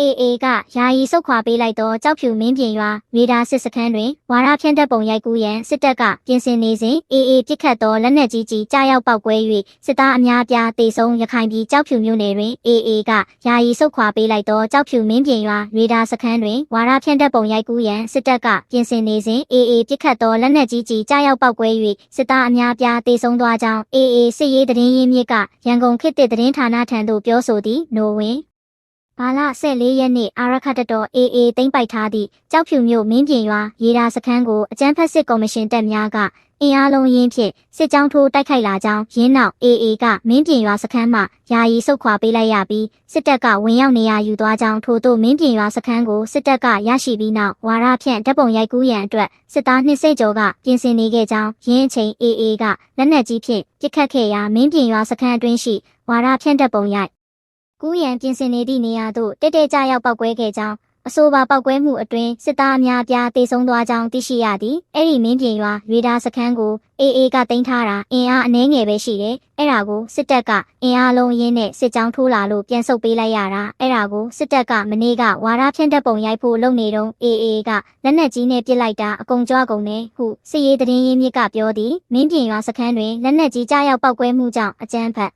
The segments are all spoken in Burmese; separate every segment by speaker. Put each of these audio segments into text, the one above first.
Speaker 1: AA ကယာယီဆုတ်ခွာပေးလိုက်သောကြောက်ဖြူမင်းပြင်ရွာရေဒါစစ်စခန်းတွင်ဝါရဖြန့်တပ်ပုံရိုက်ကူးရန်စစ်တပ်ကပြင်ဆင်နေစဉ် AA ပစ်ခတ်သောလက်နက်ကြီးကြီးကြားရောက်ပောက်ကွဲ၍စစ်သားအများအပြားတေဆုံးရခိုင်ပြည်ကြောက်ဖြူမြို့နယ်တွင် AA ကယာယီဆုတ်ခွာပေးလိုက်သောကြောက်ဖြူမင်းပြင်ရွာရေဒါစခန်းတွင်ဝါရဖြန့်တပ်ပုံရိုက်ကူးရန်စစ်တပ်ကပြင်ဆင်နေစဉ် AA ပစ်ခတ်သောလက်နက်ကြီးကြီးကြားရောက်ပောက်ကွဲ၍စစ်သားအများအပြားတေဆုံးသွားကြောင်း AA စစ်ရေးသတင်းရင်းမြစ်ကရန်ကုန်ခေတ်သစ်သတင်းဌာနထံသို့ပြောဆိုသည်နိုဝင် ဘာလ14ရက်နေ့အာရခတတော် AA သိမ်းပိုက်ထားသည့်ကြောက်ဖြူမြို့မင်းပြင်ရွာရေဒါစခန်းကိုအကြမ်းဖက်စစ်ကော်မရှင်တပ်များကအင်အားလုံးရင်းဖြင့်စစ်ကြောင်းထိုးတိုက်ခိုက်လာကြောင်းရင်းနောက် AA ကမင်းပြင်ရွာစခန်းမှယာယီဆုတ်ခွာပေးလိုက်ရပြီးစစ်တပ်ကဝင်ရောက်နေရယူသွားကြောင်းထို့သို့မင်းပြင်ရွာစခန်းကိုစစ်တပ်ကရရှိပြီးနောက်ဝါရဖြန့်တပ်ပုံရိုက်ကူးရန်အတွက်စစ်သားနှစ်စိတ်ကျော်ကပြင်ဆင်နေခဲ့ကြောင်းရင်းအချိန် AA ကလက်နက်ကြီးဖြင့်ပစ်ခတ်ခဲ့ရာမင်းပြင်ရွာစခန်းအတွင်းရှိဝါရဖြန့်တပ်ပုံရိုက် ကူးရန်ပြင်ဆင်နေသည့်နေရာသို့တက်တက်ကြရောက်ပောက်ကွဲခဲ့ကြောင်းအဆိုပါပောက်ကွဲမှုအတွင်းစစ်သားအများအပြားတေဆုံးသွားကြောင်းသိရှိရသည်အဲ့ဒီမင်းပြင်ရွာရေဒါစခန်းကို AA ကတင်ထားတာအင်အားအနည်းငယ်ပဲရှိတယ်အဲ့ဒါကိုစစ်တပ်ကအင်အားလုံးရင်းနဲ့စစ်ကြောင်းထိုးလာလို့ပြန်ဆုတ်ပေးလိုက်ရတာအဲ့ဒါကိုစစ်တပ်ကမနေ့ကဝါရဖြန့်တပ်ပုံရိုက်ဖို့လုပ်နေတော့ AA ကလက်နက်ကြီးနဲ့ပစ်လိုက်တာအကုန်ကြွကုန်တယ်ဟုစစ်ရေးသတင်းရင်းမြစ်ကပြောသည်မင်းပြင်ရွာစခန်းတွင်လက်နက်ကြီးကြားရောက်ပောက်ကွဲမှုကြောင့်အကြမ်းဖက်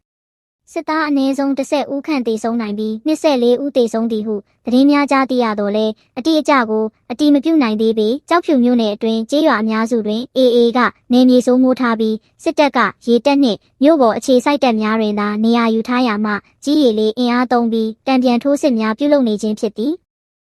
Speaker 1: စစ်သားအနည်းဆုံး30ဦးခန့်တေဆုံးနိုင်ပြီး24ဦးတေဆုံးသည်ဟုသတင်းများကြားသိရတော့လဲအတိအကျကိုအတိမပြုနိုင်သေးပေကြောက်ဖြူမြို့နယ်အတွင်းကျေးရွာအများစုတွင် AA ကနေမြေစိုးမိုးထားပြီးစစ်တပ်ကရေတပ်နှင့်မြို့ပေါ်အခြေစိုက်တပ်များတွင်သာနေရာယူထားရမှကြီးရည်လေးအင်အားသုံးပြီးတံပြန်ထိုးစစ်များပြုလုပ်နေခြင်းဖြစ်သည်